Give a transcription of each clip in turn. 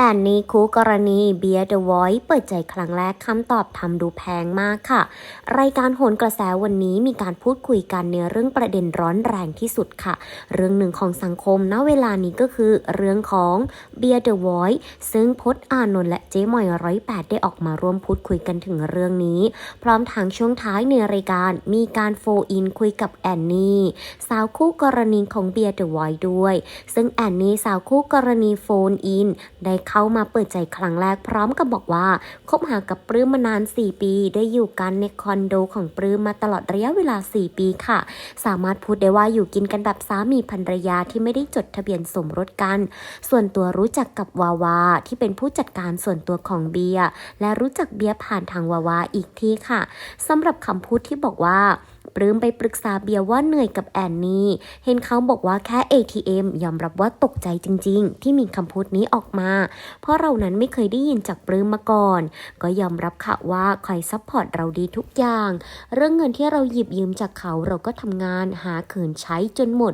แอนนี่คู่กรณีเบียร์เดอะไวท์เปิดใจครั้งแรกคำตอบทำดูแพงมากค่ะ รายการโหนกระแสวันนี้มีการพูดคุยกันในเรื่องประเด็นร้อนแรงที่สุดค่ะ เรื่องหนึ่งของสังคมณเวลานี้ก็คือเรื่องของเบียร์เดอะไวท์ซึ่งพจน์อานนท์และเจ๊มอยร้อยแปดได้ออกมาร่วมพูดคุยกันถึงเรื่องนี้ พร้อมทางช่วงท้ายในรายการมีการโฟอินคุยกับแอนนี่สาวคู่กรณีของเบียร์เดอะไวท์ด้วย ซึ่งแอนนี่สาวคู่กรณีโฟนอินได้เข้ามาเปิดใจครั้งแรกพร้อมกับบอกว่าคบหากับปลื้มมานาน 4 ปี ได้อยู่กันในคอนโดของปลื้มมาตลอดระยะเวลา 4 ปีค่ะ สามารถพูดได้ว่าอยู่กินกันแบบสามีภรรยาที่ไม่ได้จดทะเบียนสมรสกัน ส่วนตัวรู้จักกับวาวาที่เป็นผู้จัดการส่วนตัวของเบียและรู้จักเบียผ่านทางวาวาอีกที่ค่ะสำหรับคำพูดที่บอกว่า ปลื้มไปปรึกษาเบียร์ว่าเหนื่อยกับแอนนี่ เห็นเขาบอกว่าแค่ ATM ยอมรับว่าตกใจจริง ๆ ที่มีคำพูดนี้ออกมา เพราะเรานั้นไม่เคยได้ยินจากปลื้มมาก่อน ก็ยอมรับค่ะว่าคอยซัพพอร์ตเราดีทุกอย่าง เรื่องเงินที่เราหยิบยืมจากเขาเราก็ทำงานหาเขินใช้จนหมด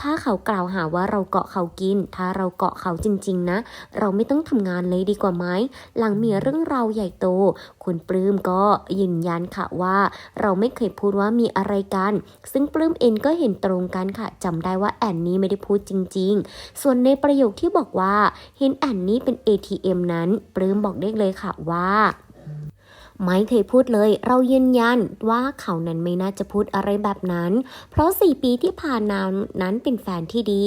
ถ้าเขากล่าวหาว่าเราเกาะเขากิน ถ้าเราเกาะเขาจริง ๆ นะ เราไม่ต้องทำงานเลยดีกว่าไหม หลังมีเรื่องราวใหญ่โต คุณปลื้มก็ยืนยันค่ะว่า เราไม่เคยพูดว่ามีอะไรกัน ซึ่งปลื้มเองก็เห็นตรงกันค่ะจำได้ว่าแอนนี่ไม่ได้พูดจริง ๆ ส่วนในประโยคที่บอกว่าเห็นแอนนี่เป็น ATM นั้น ปลื้มบอกได้เลยค่ะว่า ไม่เคยพูดเลย เรายืนยันว่าเขานั้นไม่น่าจะพูดอะไรแบบนั้น เพราะ 4 ปีที่ผ่านมานั้นเป็นแฟนที่ดี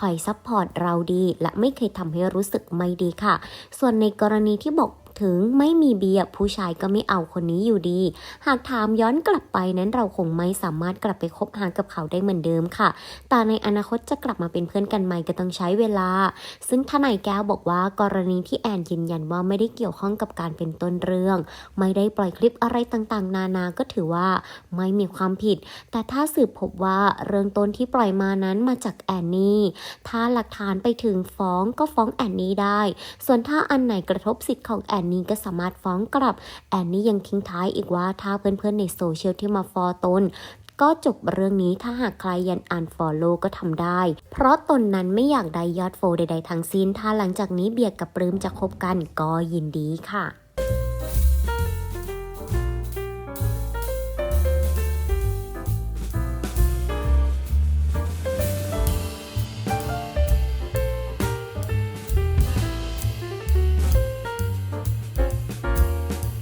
คอยซัพพอร์ตเราดี และไม่เคยทำให้รู้สึกไม่ดีค่ะ ส่วนในกรณีที่บอก ถึงไม่มีเบียร์ผู้ชายก็ไม่เอาคนนี้อยู่ดี หากถามย้อนกลับไปนั้นเราคงไม่สามารถกลับไปคบหากับเขาได้เหมือนเดิมค่ะ แต่ในอนาคตจะกลับมาเป็นเพื่อนกันใหม่ก็ต้องใช้เวลา ซึ่งทนายแก้วบอกว่ากรณีที่แอนยืนยันว่าไม่ได้เกี่ยวข้องกับการเป็นต้นเรื่อง ไม่ได้ปล่อยคลิปอะไรต่างๆ นานาก็ถือว่าไม่มีความผิด แต่ถ้าสืบพบว่าเรื่องต้นที่ปล่อยมานั้นมาจากแอนนี่ ถ้าหลักฐานไปถึงฟ้องก็ฟ้องแอนนี่ได้ ส่วนถ้าอันไหนกระทบสิทธิ์ของแอนนี่ก็สามารถฟ้องกลับ แอนนี่ยังทิ้งท้ายอีกว่าถ้าเพื่อนๆในโซเชียลที่มาฟอตนก็จบเรื่องนี้ถ้าหากใครยันอ่านฟอลโล่ก็ทำได้ เพราะตนนั้นไม่อยากได้ยอดโฟลใดๆทั้งสิ้น ถ้าหลังจากนี้เบียร์กับปลื้มจะคบกันก็ยินดีค่ะ